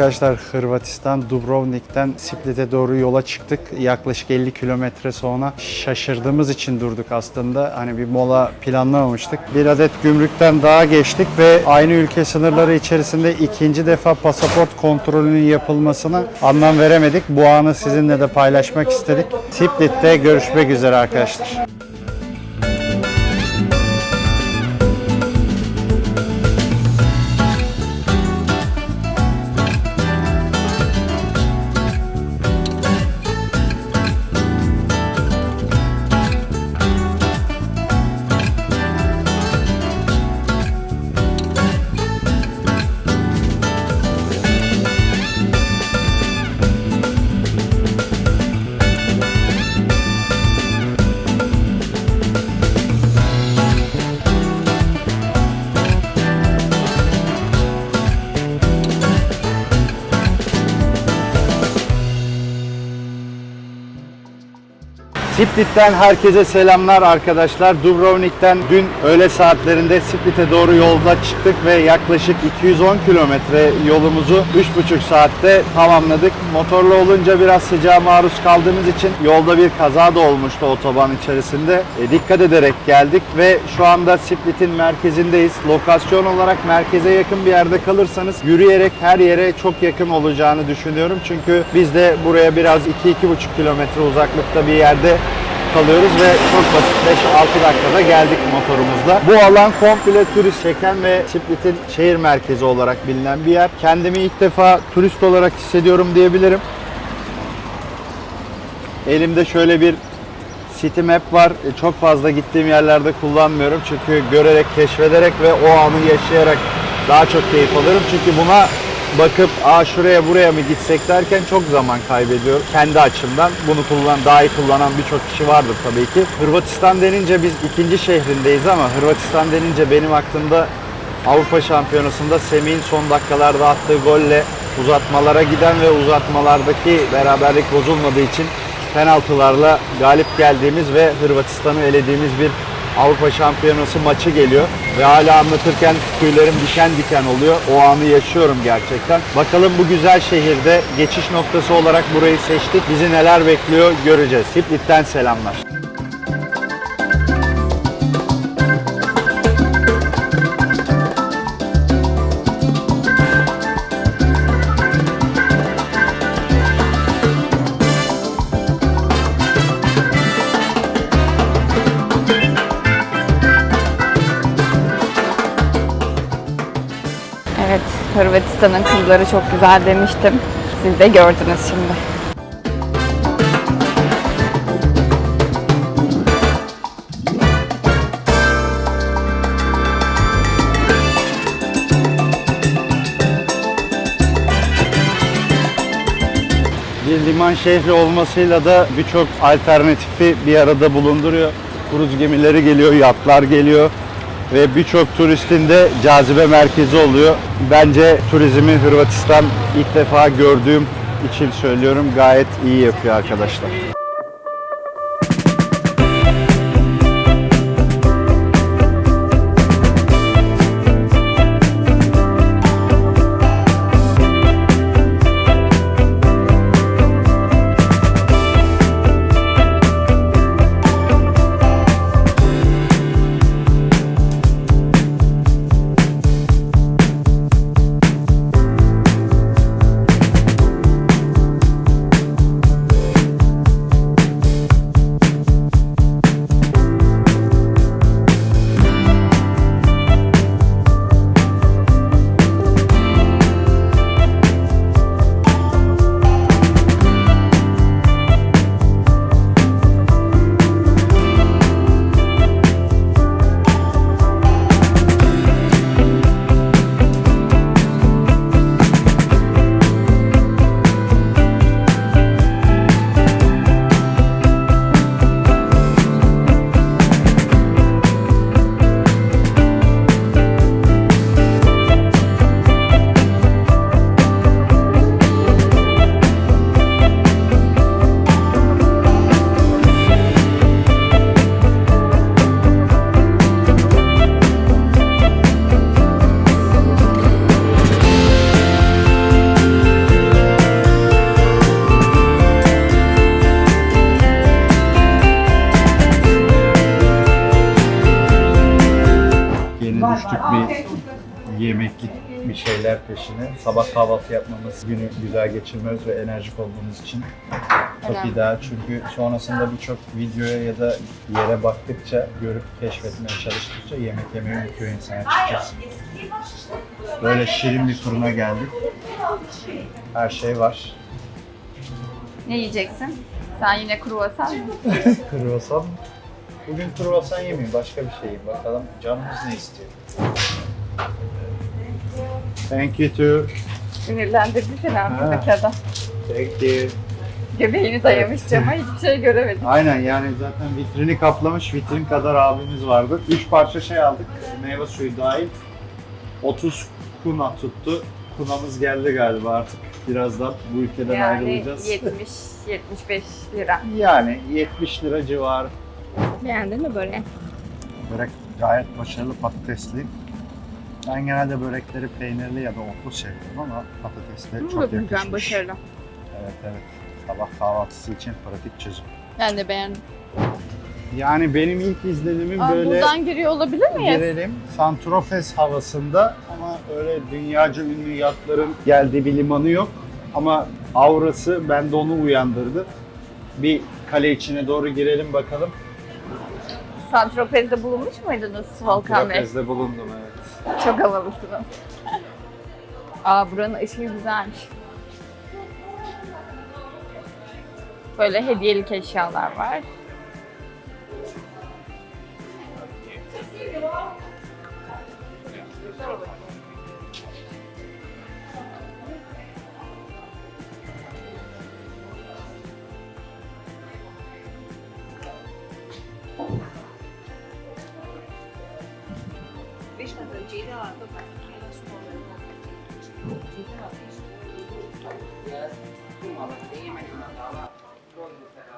Arkadaşlar Hırvatistan Dubrovnik'ten Split'e doğru yola çıktık. Yaklaşık 50 kilometre sonra şaşırdığımız için durduk aslında. Hani bir mola planlamamıştık. Bir adet gümrükten daha geçtik ve aynı ülke sınırları içerisinde ikinci defa pasaport kontrolünün yapılmasına anlam veremedik. Bu anı sizinle de paylaşmak istedik. Split'te görüşmek üzere arkadaşlar. Split'ten herkese selamlar arkadaşlar. Dubrovnik'ten dün öğle saatlerinde Split'e doğru yolda çıktık ve yaklaşık 210 kilometre yolumuzu 3,5 saatte tamamladık. Motorlu olunca biraz sıcağa maruz kaldığımız için yolda bir kaza da olmuştu otoban içerisinde. E, dikkat ederek geldik ve şu anda Split'in merkezindeyiz. Lokasyon olarak merkeze yakın bir yerde kalırsanız yürüyerek her yere çok yakın olacağını düşünüyorum. Çünkü biz de buraya biraz 2-2,5 kilometre uzaklıkta bir yerde kalıyoruz ve çok basit 5-6 dakikada geldik motorumuzla. Bu alan komple turist çeken ve Split'in şehir merkezi olarak bilinen bir yer. Kendimi ilk defa turist olarak hissediyorum diyebilirim. Elimde şöyle bir City Map var. E, Çok fazla gittiğim yerlerde kullanmıyorum. Çünkü görerek, keşfederek ve o anı yaşayarak daha çok keyif alıyorum. Çünkü buna bakıp Aa, şuraya buraya mı gitsek derken çok zaman kaybediyorum. Kendi açımdan bunu kullan, daha iyi kullanan birçok kişi vardır tabii ki. Hırvatistan denince biz ikinci şehrindeyiz ama Hırvatistan denince benim aklımda Avrupa Şampiyonası'nda Semih'in son dakikalarda attığı golle uzatmalara giden ve uzatmalardaki beraberlik bozulmadığı için penaltılarla galip geldiğimiz ve Hırvatistan'ı elediğimiz bir Avrupa Şampiyonası maçı geliyor. Ve hala anlatırken tüylerim diken diken oluyor. O anı yaşıyorum gerçekten. Bakalım bu güzel şehirde geçiş noktası olarak burayı seçtik. Bizi neler bekliyor göreceğiz. Split'ten selamlar. Hırvatistan'ın kızları çok güzel demiştim. Siz de gördünüz şimdi. Bir liman şehri olmasıyla da birçok alternatifi bir arada bulunduruyor. Kruz gemileri geliyor, yatlar geliyor ve birçok turistin de cazibe merkezi oluyor. Bence turizmi Hırvatistan ilk defa gördüğüm için söylüyorum gayet iyi yapıyor arkadaşlar. Yemeklik bir şeyler peşine. Sabah kahvaltı yapmamız, günü güzel geçirmemiz ve enerjik olduğumuz için çok Önemli. ideal. Çünkü sonrasında birçok videoya ya da yere baktıkça, görüp keşfetmeye çalıştıkça yemek yemeyi unutuyor insan açıkçası. Böyle şirin bir fırına geldik. Her şey var. Ne yiyeceksin? Sen yine kruvasan mı? Kruvasan. Bugün kruvasan yemeyeyim, başka bir şey yiyeyim. Bakalım canımız ne istiyor. Thank you too. Sinirlendirdi seni arkadaki adam. Thank you. Göbeğini dayamış cama hiçbir şey göremedim. Aynen yani zaten vitrini kaplamış vitrin kadar abimiz vardı. 3 parça şey aldık. Meyve suyu dahil. 30 kuna tuttu. Kunamız geldi galiba artık. Birazdan bu ülkeden Yani ayrılacağız. 70-75 lira. Yani 70 lira civarı. Beğendin mi böyle? Börek gayet başarılı patatesli. Ben genelde börekleri peynirli ya da otlu seviyorum ama patatesli çok yakışmış. başarılı. Evet evet. Sabah kahvaltısı için pratik çözüm. Ben de beğendim. Yani benim ilk izlenimim Aa, böyle buradan giriyor olabilir miyiz? girelim Santropes havasında ama öyle dünyaca ünlü yatların geldiği bir limanı yok. Ama aurası bende onu uyandırdı. Bir kale içine doğru girelim bakalım. Santropez'de bulunmuş muydunuz Volkan Bey? Tropez'de bulundum evet. Çok havalısınız. Aa buranın ışığı güzelmiş. Böyle hediyelik eşyalar var.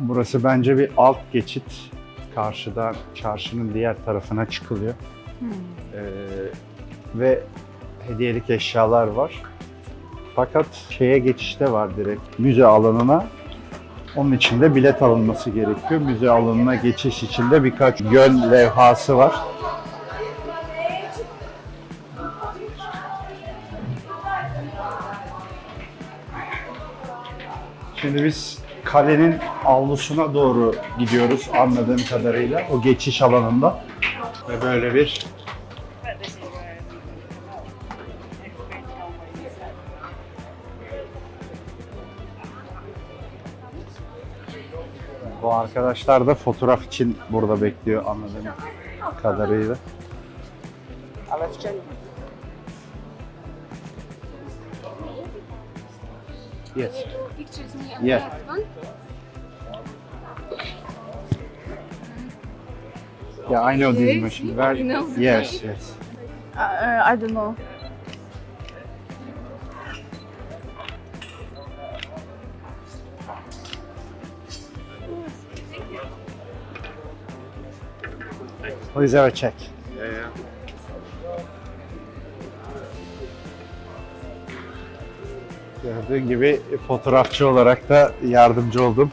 Burası bence bir alt geçit. Karşıdan çarşının diğer tarafına çıkılıyor. Ee, ve hediyelik eşyalar var. Fakat şeye geçişte var direkt müze alanına. Onun için de bilet alınması gerekiyor. Müze alanına geçiş için de birkaç yön levhası var. Şimdi biz kalenin avlusuna doğru gidiyoruz anladığım kadarıyla o geçiş alanında. Ve böyle bir Bu arkadaşlar da fotoğraf için burada bekliyor anladığım kadarıyla. Yes. Pictures me Yeah. yeah. one. Yeah, I know this Yes, machine. you Very, know. yes, yes. Uh, I don't know. Please have a check. Gördüğün gibi fotoğrafçı olarak da yardımcı oldum.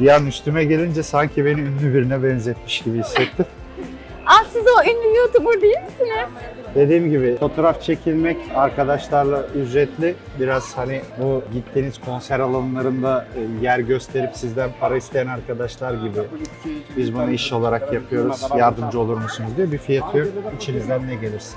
Bir an üstüme gelince sanki beni ünlü birine benzetmiş gibi hissettim. Aa siz o ünlü YouTuber değil misiniz? Dediğim gibi fotoğraf çekilmek arkadaşlarla ücretli. Biraz hani bu gittiğiniz konser alanlarında e, yer gösterip sizden para isteyen arkadaşlar gibi biz bunu iş olarak yapıyoruz. Yardımcı olur musunuz diye bir fiyatı yok. İçinizden ne gelirse.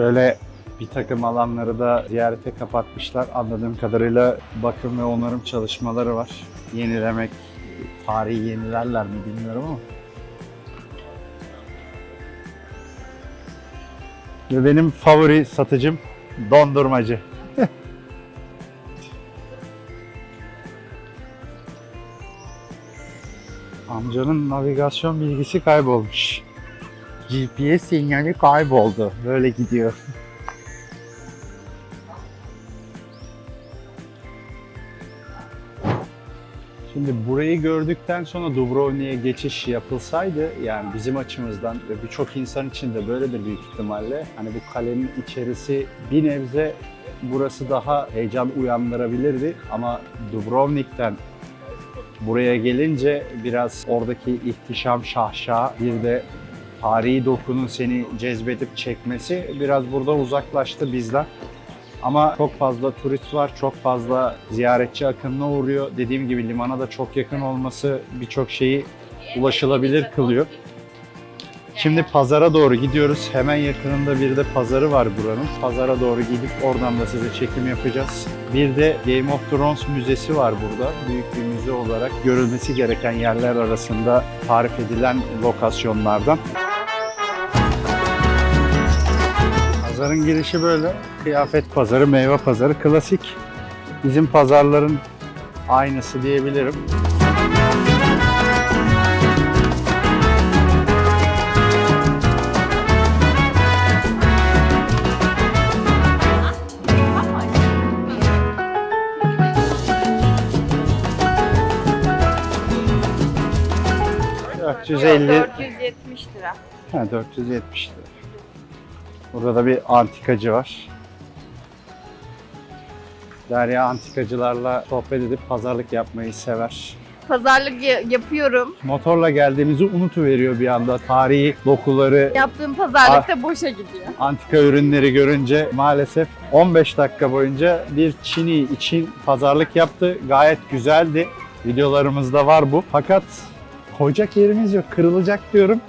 Şöyle bir takım alanları da ziyarete kapatmışlar. Anladığım kadarıyla bakım ve onarım çalışmaları var. Yenilemek, tarihi yenilerler mi bilmiyorum ama. Ve benim favori satıcım dondurmacı. Amcanın navigasyon bilgisi kaybolmuş. GPS sinyali kayboldu. Böyle gidiyor. Şimdi burayı gördükten sonra Dubrovnik'e geçiş yapılsaydı yani bizim açımızdan ve birçok insan için de böyledir büyük ihtimalle. Hani bu kalenin içerisi bir nebze burası daha heyecan uyandırabilirdi ama Dubrovnik'ten buraya gelince biraz oradaki ihtişam şahşa bir de tarihi dokunun seni cezbedip çekmesi biraz burada uzaklaştı bizden. Ama çok fazla turist var, çok fazla ziyaretçi akınına uğruyor. Dediğim gibi limana da çok yakın olması birçok şeyi ulaşılabilir kılıyor. Şimdi pazara doğru gidiyoruz. Hemen yakınında bir de pazarı var buranın. Pazara doğru gidip oradan da size çekim yapacağız. Bir de Game of Thrones müzesi var burada. Büyük bir müze olarak görülmesi gereken yerler arasında tarif edilen lokasyonlardan. Pazarın girişi böyle. Kıyafet pazarı, meyve pazarı klasik. Bizim pazarların aynısı diyebilirim. Yok, 450 470 lira. Ha, 470 lira. Burada da bir antikacı var. Derya antikacılarla sohbet edip pazarlık yapmayı sever. Pazarlık ya- yapıyorum. Motorla geldiğimizi unutuveriyor bir anda. Tarihi dokuları, Yaptığım pazarlık da boşa gidiyor. antika ürünleri görünce maalesef 15 dakika boyunca bir Çin'i için pazarlık yaptı. Gayet güzeldi. Videolarımızda var bu. Fakat koyacak yerimiz yok. Kırılacak diyorum.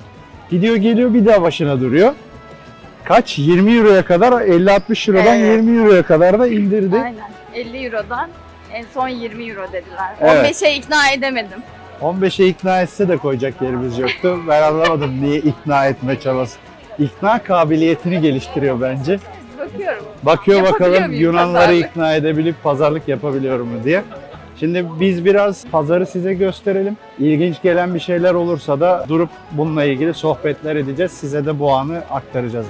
Gidiyor geliyor bir daha başına duruyor. Kaç? 20 euroya kadar 50-60 eurodan Evet. 20 euroya kadar da indirdi. Aynen. 50 Euro'dan en son 20 Euro dediler. Evet. 15'e ikna edemedim. 15'e ikna etse de koyacak yerimiz yoktu. Ben anlamadım niye ikna etme çabası. İkna kabiliyetini geliştiriyor bence. Bakıyorum. Bakıyor Yapabiliyor bakalım muyum Yunanları pazarlık? ikna edebilip pazarlık yapabiliyor mu diye. Şimdi biz biraz pazarı size gösterelim. İlginç gelen bir şeyler olursa da durup bununla ilgili sohbetler edeceğiz. Size de bu anı aktaracağız.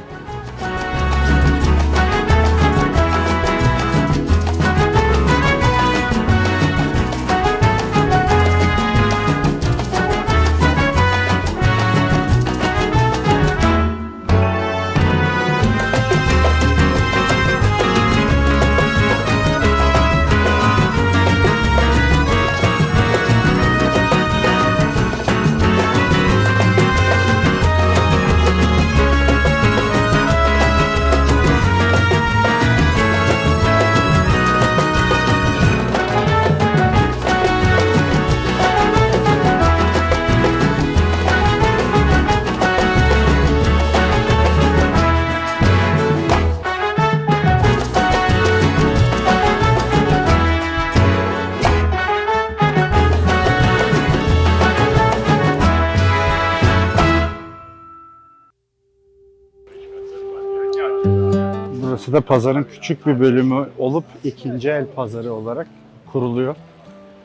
Burası da pazarın küçük bir bölümü olup ikinci el pazarı olarak kuruluyor.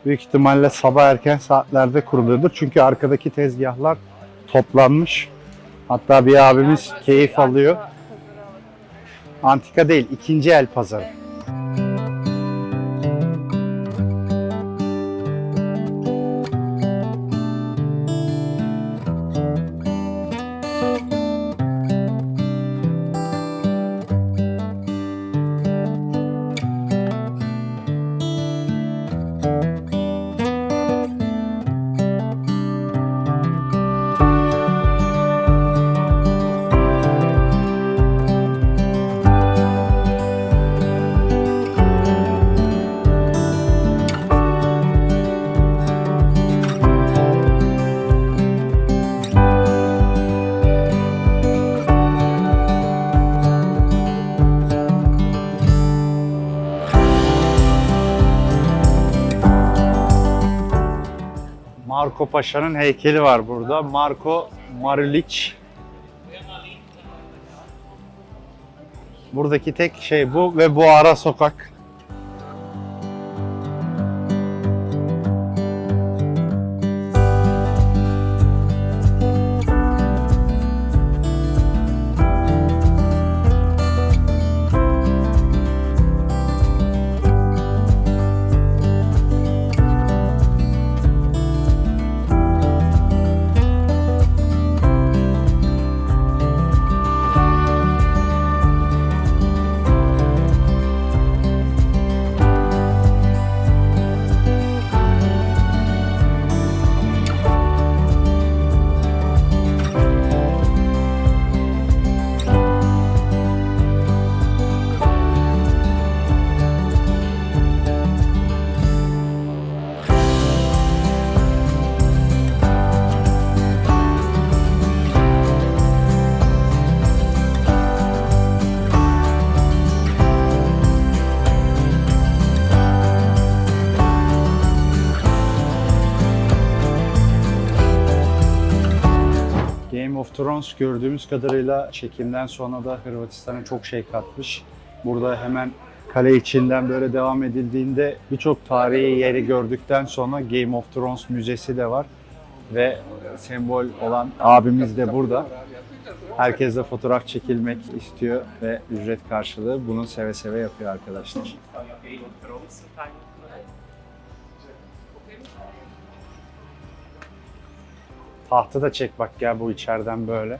Büyük ihtimalle sabah erken saatlerde kuruluyordur. Çünkü arkadaki tezgahlar toplanmış. Hatta bir abimiz keyif alıyor. Antika değil, ikinci el pazarı. Marco Paşa'nın heykeli var burada. Marco Marulic. Buradaki tek şey bu ve bu ara sokak. Thrones gördüğümüz kadarıyla çekimden sonra da Hırvatistan'a çok şey katmış. Burada hemen kale içinden böyle devam edildiğinde birçok tarihi yeri gördükten sonra Game of Thrones müzesi de var. Ve sembol olan abimiz de burada. Herkes de fotoğraf çekilmek istiyor ve ücret karşılığı bunu seve seve yapıyor arkadaşlar. Tahtı da çek bak gel bu içeriden böyle.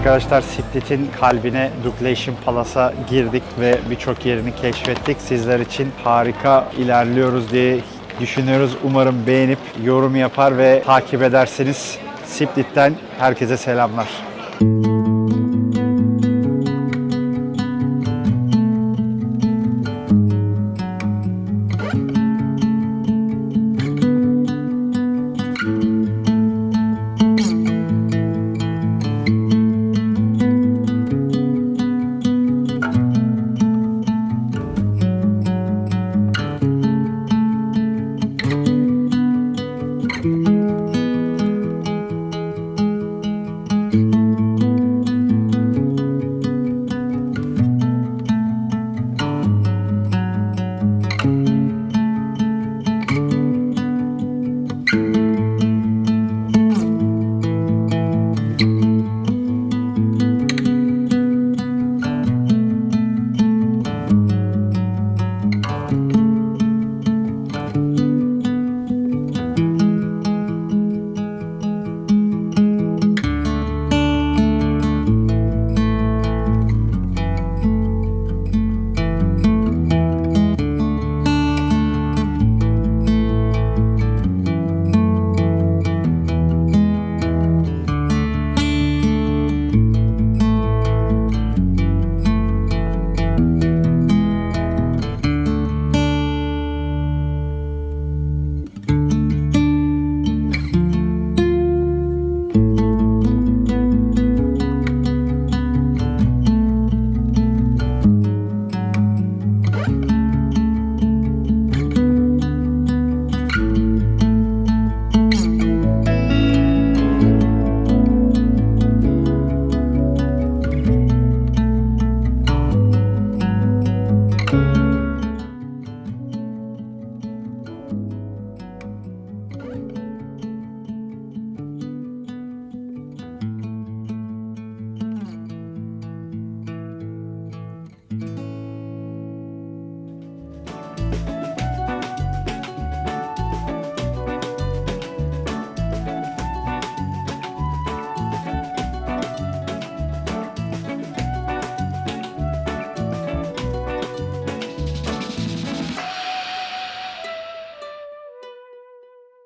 Arkadaşlar Sittit'in kalbine Duklation Palas'a girdik ve birçok yerini keşfettik. Sizler için harika ilerliyoruz diye düşünüyoruz. Umarım beğenip yorum yapar ve takip edersiniz. Sittit'ten herkese selamlar.